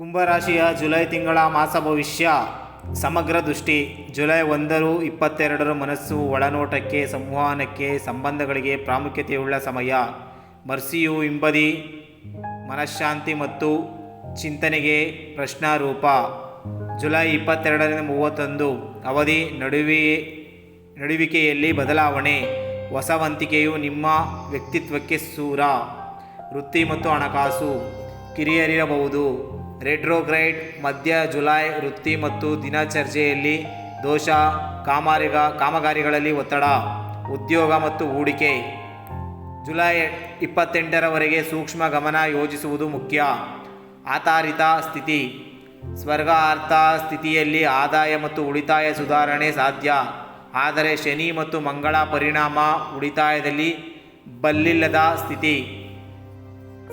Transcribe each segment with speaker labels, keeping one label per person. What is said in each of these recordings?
Speaker 1: ಕುಂಭರಾಶಿಯ July ತಿಂಗಳ ಮಾಸ ಭವಿಷ್ಯ. ಸಮಗ್ರ ದೃಷ್ಟಿ, ಜುಲೈ ಒಂದರು ಇಪ್ಪತ್ತೆರಡರ ಮನಸ್ಸು ಒಳನೋಟಕ್ಕೆ, ಸಂವಹನಕ್ಕೆ ಸಂಬಂಧಗಳಿಗೆ ಪ್ರಾಮುಖ್ಯತೆಯುಳ್ಳ ಸಮಯ. ಮರ್ಸಿಯು ಹಿಂಬದಿ, ಮನಃಶಾಂತಿ ಮತ್ತು ಚಿಂತನೆಗೆ ಪ್ರಶ್ನಾರೂಪ. ಜುಲೈ ಇಪ್ಪತ್ತೆರಡರಿಂದ ಮೂವತ್ತೊಂದು, ಅವಧಿ ನಡುವೆ, ನಡುವಿಕೆಯಲ್ಲಿ ಬದಲಾವಣೆ. ಹೊಸವಂತಿಕೆಯು ನಿಮ್ಮ ವ್ಯಕ್ತಿತ್ವಕ್ಕೆ ಸೂರ. ವೃತ್ತಿ ಮತ್ತು ಹಣಕಾಸು ಕಿರಿಯರಿರಬಹುದು. ರೆಟ್ರೋಗ್ರೈಡ್ ಮಧ್ಯ ಜುಲೈ, ವೃತ್ತಿ ಮತ್ತು ದಿನಚರ್ಯೆಯಲ್ಲಿ ದೋಷ, ಕಾಮಾರಿಗ, ಕಾಮಗಾರಿಗಳಲ್ಲಿ ಒತ್ತಡ, ಉದ್ಯೋಗ ಮತ್ತು ಹೂಡಿಕೆ. ಜುಲೈ ಇಪ್ಪತ್ತೆಂಟರವರೆಗೆ ಸೂಕ್ಷ್ಮ ಗಮನ ಯೋಜಿಸುವುದು ಮುಖ್ಯ. ಆಧಾರಿತ ಸ್ಥಿತಿ. ಸ್ವರ್ಗ ಅರ್ಥ ಸ್ಥಿತಿಯಲ್ಲಿ ಆದಾಯ ಮತ್ತು ಉಳಿತಾಯ ಸುಧಾರಣೆ ಸಾಧ್ಯ. ಆದರೆ ಶನಿ ಮತ್ತು ಮಂಗಳ ಪರಿಣಾಮ ಉಳಿತಾಯದಲ್ಲಿ ಬಲ್ಲಿಲ್ಲದ ಸ್ಥಿತಿ.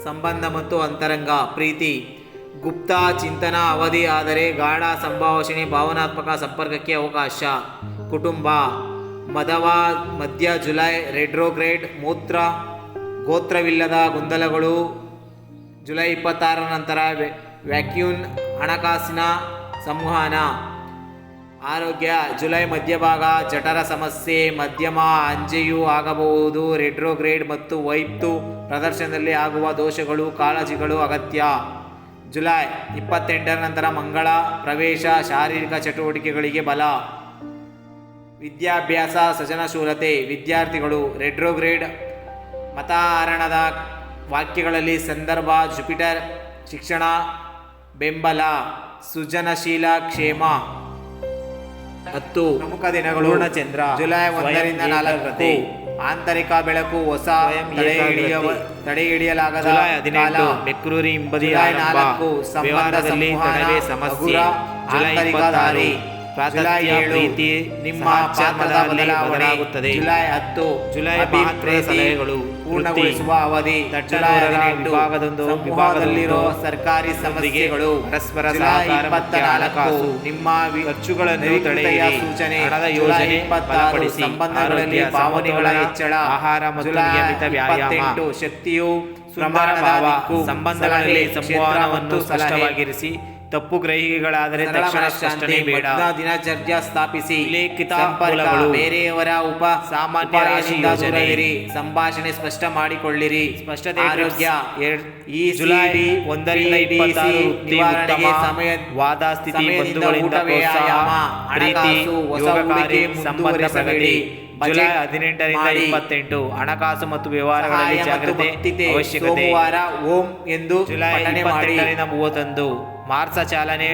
Speaker 1: ಸಂಬಂಧ ಮತ್ತು ಅಂತರಂಗ. ಪ್ರೀತಿ. ಗುಪ್ತ ಚಿಂತನ ಅವಧಿ ಆದರೆ ಗಾಢ ಸಂಭಾಷಣೆ ಭಾವನಾತ್ಮಕ ಸಂಪರ್ಕಕ್ಕೆ ಅವಕಾಶ. ಕುಟುಂಬ. ಮದವ ಮಧ್ಯ ಜುಲೈ ರೆಡ್ರೋಗ್ರೇಡ್ ಮೂತ್ರ, ಗೋತ್ರವಿಲ್ಲದ ಗೊಂದಲಗಳು. ಜುಲೈ ಇಪ್ಪತ್ತಾರರ ನಂತರ ವ್ಯ- ವ್ಯಾಕ್ಯೂನ್ ಹಣಕಾಸಿನ ಸಂವಹನ. ಆರೋಗ್ಯ. ಜುಲೈ ಮಧ್ಯಭಾಗ. ಜಠರ ಸಮಸ್ಯೆ. ಮಧ್ಯಮ ಅಂಜೆಯೂ ಆಗಬಹುದು. ರೆಡ್ರೋಗ್ರೇಡ್ ಮತ್ತು ವೈಪ್ತು ಪ್ರದರ್ಶನದಲ್ಲಿ ಆಗುವ ದೋಷಗಳು, ಕಾಳಜಿಗಳು ಅಗತ್ಯ. ಜುಲೈ ಇಪ್ಪತ್ತೆಂಟರ ನಂತರ ಮಂಗಳ ಪ್ರವೇಶ ಶಾರೀರಿಕ ಚಟುವಟಿಕೆಗಳಿಗೆ ಬಲ. ವಿದ್ಯಾಭ್ಯಾಸ ಸೃಜನಶೀಲತೆ ವಿದ್ಯಾರ್ಥಿಗಳು ರೆಡ್ರೋಗ್ರೇಡ್ ಮತಾಹರಣದ ವಾಕ್ಯಗಳಲ್ಲಿ ಸಂದರ್ಭ ಜುಪಿಟರ್ ಶಿಕ್ಷಣ ಬೆಂಬಲ ಸೃಜನಶೀಲ ಕ್ಷೇಮ. ಹತ್ತು ಪ್ರಮುಖ ದಿನಗಳು ಚಂದ್ರ ಜುಲೈ ಒಂದರಿಂದ ನಾಲ್ಕು. ಆಂತರಿಕ ಬೆಳಕು ಹೊಸ ತಡೆ ಹಿಡಿಯುವ ತಡೆ ಹಿಡಿಯಲಾಗದ
Speaker 2: ಜುಲೈ ಹದಿನೆಂಟು
Speaker 1: ಕಾಲ.
Speaker 2: ಬೆಕ್ರೂರಿ ಹಿಂಬದಿ
Speaker 1: ಜುಲೈ
Speaker 2: ಆರಂಭ.
Speaker 1: ನಾಲ್ಕು ಸಂಬಂಧ
Speaker 2: ವ್ಯವಹಾರದಲ್ಲಿ
Speaker 1: ಸಂವಹನ,
Speaker 2: ತಡವೇ ಸಮಸ್ಯೆ.
Speaker 1: ಹಗುರ
Speaker 2: ಜುಲೈ
Speaker 1: ಆಂತರಿಕ
Speaker 2: ಇಪ್ಪತ್ತಾರು. ಪ್ರೀತಿ
Speaker 1: ನಿಮ್ಮ
Speaker 2: ಸಹಚರ್ಮದಲ್ಲಿ
Speaker 1: ಪಾತ್ರದ ಬದಲಾವಣೆ
Speaker 2: ಬದಲಾಗುತ್ತದೆ.
Speaker 1: ಜುಲೈ ಹತ್ತು
Speaker 2: ಜುಲೈ ಸಲಹೆಗಳು.
Speaker 1: ಪೂರ್ಣಗೊಳಿಸುವ ಅವಧಿ
Speaker 2: ವಿಭಾಗದೊಂದು, ವಿಭಾಗದಲ್ಲಿರುವ
Speaker 1: ಸರ್ಕಾರಿ ಸಮಸ್ಯೆಗಳು
Speaker 2: ಪರಸ್ಪರ
Speaker 1: ಜುಲೈ
Speaker 2: ಸಹಕಾರ
Speaker 1: ಇಪ್ಪತ್ತ
Speaker 2: ಮುಖ್ಯ.
Speaker 1: ನಾಲ್ಕು
Speaker 2: ಹಣಕಾಸು.
Speaker 1: ನಿಮ್ಮ
Speaker 2: ಖರ್ಚುಗಳನ್ನು
Speaker 1: ನಿರೀಕ್ಷಿತೆಯ ಸೂಚನೆ
Speaker 2: ಹಣದ ಯೋಜನೆ ಬಲಪಡಿಸಿ.
Speaker 1: ಸಂಬಂಧಗಳಲ್ಲಿ ಭಾವನೆಗಳ ಹೆಚ್ಚಳ
Speaker 2: ಆಹಾರ ಮತ್ತು ನಿಯಮಿತ ವ್ಯಾಯಾಮ.
Speaker 1: ಶಕ್ತಿಯು
Speaker 2: ಸಂಬಂಧಗಳಲ್ಲಿ ಸಂವಹನವನ್ನು ಸ್ಪಷ್ಟವಾಗಿರಿಸಿ ತಪ್ಪು ಗ್ರಹಿಕೆಗಳಾದರೆ ತಕ್ಷಣ ಬೇಡ.
Speaker 1: ದಿನಚರ್ಯ ಸ್ಥಾಪಿಸಿ. ಸಂಪರ್ಕ,
Speaker 2: ಮೂಲಗಳು.
Speaker 1: ಬೇರೆಯವರ ಉಪ
Speaker 2: ಸಾಮಾನ್ಯ ರಾಶಿ.
Speaker 1: ಸಂಭಾಷಣೆ ಸ್ಪಷ್ಟ ಮಾಡಿಕೊಳ್ಳಿರಿ.
Speaker 2: ಸ್ಪಷ್ಟತೆ
Speaker 1: ಆರೋಗ್ಯ ಈ
Speaker 2: ಜುಲೈ ಒಂದರಿಂದ ಇಪ್ಪತ್ತಾರು
Speaker 1: ನಿವಾರಣೆಗೆ ಸಮಯ
Speaker 2: ವಾದ ಸ್ಥಿತಿ ಬಂಧುಗಳಿಂದ ಪ್ರೋತ್ಸಾಹ ಪ್ರೀತಿ. ಜುಲೈ ಹದಿನೆಂಟರಿಂದ. ಇಪ್ಪತ್ತೆಂಟು. ಹಣಕಾಸು ಮತ್ತು ವ್ಯವಹಾರಗಳಲ್ಲಿ
Speaker 1: ಭಕ್ತಿತೆ.
Speaker 2: ಅವಶ್ಯಕತೆ.
Speaker 1: ಓಂ ಎಂದು
Speaker 2: ಜುಲೈ ಇಪ್ಪತ್ತೆಂಟರಿಂದ ಮೂವತ್ತೊಂದು. ಮಾರ್ಚ ಚಾಲನೆ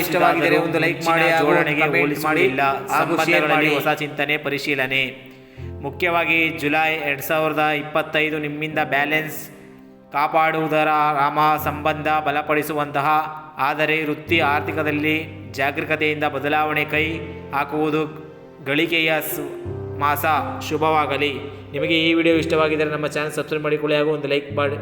Speaker 1: ಇಷ್ಟವಾಗಿದ್ದರೆ ಒಂದು ಲೈಕ್ ಮಾಡಿ
Speaker 2: ಜೋಡಣೆಗೆ
Speaker 1: ಮಾಡಿ ಇಲ್ಲ
Speaker 2: ಸಂಬಂಧಗಳಲ್ಲಿ ಹೊಸ ಚಿಂತನೆ ಪರಿಶೀಲನೆ. ಮುಖ್ಯವಾಗಿ ಜುಲೈ ಎರಡು ಸಾವಿರದ ಇಪ್ಪತ್ತೈದು ನಿಮ್ಮಿಂದ ಬ್ಯಾಲೆನ್ಸ್ ಕಾಪಾಡುವುದರ ರಾಮ ಸಂಬಂಧ ಬಲಪಡಿಸುವಂತಹ ಆದರೆ ವೃತ್ತಿ ಆರ್ಥಿಕದಲ್ಲಿ ಜಾಗೃತೆಯಿಂದ ಬದಲಾವಣೆ ಕೈ ಹಾಕುವುದು ಗಳಿಕೆಯ ಮಾಸ ಶುಭವಾಗಲಿ. ನಿಮಗೆ ಈ ವಿಡಿಯೋ ಇಷ್ಟವಾಗಿದ್ದರೆ ನಮ್ಮ ಚಾನಲ್ ಸಬ್ಸ್ಕ್ರೈಬ್ ಮಾಡಿಕೊಳ್ಳಿ ಹಾಗೂ ಒಂದು ಲೈಕ್ ಮಾಡಿ